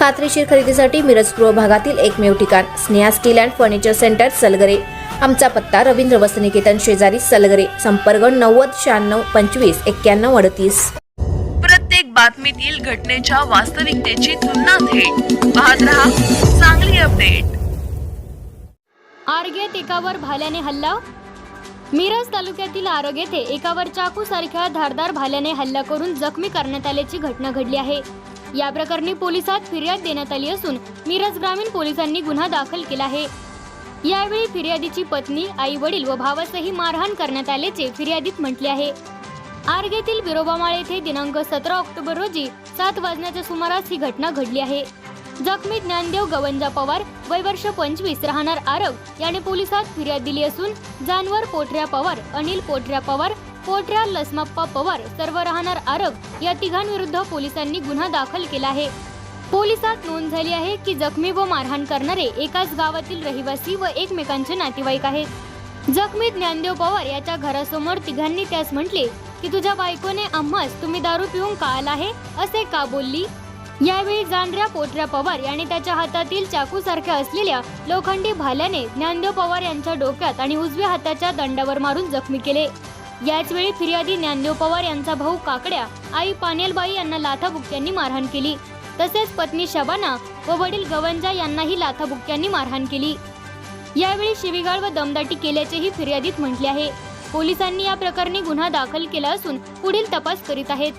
खात्रीशीर खरेदीसाठी मिरज पूर्व भागातील एकमेव ठिकाण Sneha steel and furniture centre Salgare. आमचा पत्ता रवींद्र वसनिकेतन शेजारी सलगरे संपर्क नव्वद शहाण्णव पंचवीस एक्क्याण्णव अडतीस. प्रत्येक बातमीतील घटनेच्या वास्तविकतेची तुलना थेट. पाहत रहा चांगली अपडेट. आरगेत एकावर भाल्याने हल्ला? मिरज तालुक्यातील आरग येथे एकावर चाकू सारख्या धारदार भाल्याने हल्ला करून जखमी करण्यात आल्याची घटना घडली आहे. या प्रकरणी पोलिसात फिर्याद देण्यात आली असून मिरज ग्रामीण पोलिसांनी गुन्हा दाखल केला आहे. यावेळी फिर्यादीची पत्नी आई वडील व भावासही मारहाण करण्यात आल्याचे फिर्यादीत म्हटले आहे. आर्ग येथील बिरोबामाळ येथे दिनांक सतरा ऑक्टोबर रोजी सात वाजण्याच्या सुमारास ही घटना घडली आहे. जखमी ज्ञानदेव गवंजा पवार वय वर्ष पंचवीस राहणार आरग याने पोलिसात फिर्याद दिली असून जानवर पोटऱ्या पवार अनिल पोटऱ्या पवार पोटऱ्या लसमाप्पा पवार सर्व राहणार आरग या तिघांविरुद्ध पोलिसांनी गुन्हा दाखल केला आहे. पोलिसात नोंद झाली आहे की जखमी व मारहाण करणारे एकाच गावातील रहिवासी व एकमेकांचे नातेवाईक आहेत. जखमी ज्ञानदेव पवार याच्या घरासमोर तिघांनी त्यास म्हटले की तुझ्या बायकोने आम्हास तुम्ही दारू पिऊन का आला आहे असे का बोलली यावेळी जांढऱ्या पोटऱ्या पवार याने त्याच्या हातातील चाकू सारख्या असलेल्या लोखंडी भाल्याने ज्ञानदेव पवार यांच्या डोक्यात आणि उजव्या हाताच्या दंडावर मारून जखमी केले. याचवेळी फिर्यादी ज्ञानदेव पवार यांचा भाऊ काकड्या आई पानेलबाई यांना लाथाबुक्क्यांनी मारहाण केली. तसेच पत्नी शबाना व वडील गवंजा यांनाही लाथाबुक्क्यांनी मारहाण केली. यावेळी शिवीगाळ व दमदाटी केल्याचेही फिर्यादीत म्हटले आहे. पोलिसांनी या प्रकरणी गुन्हा दाखल केला असून पुढील तपास करीत आहेत.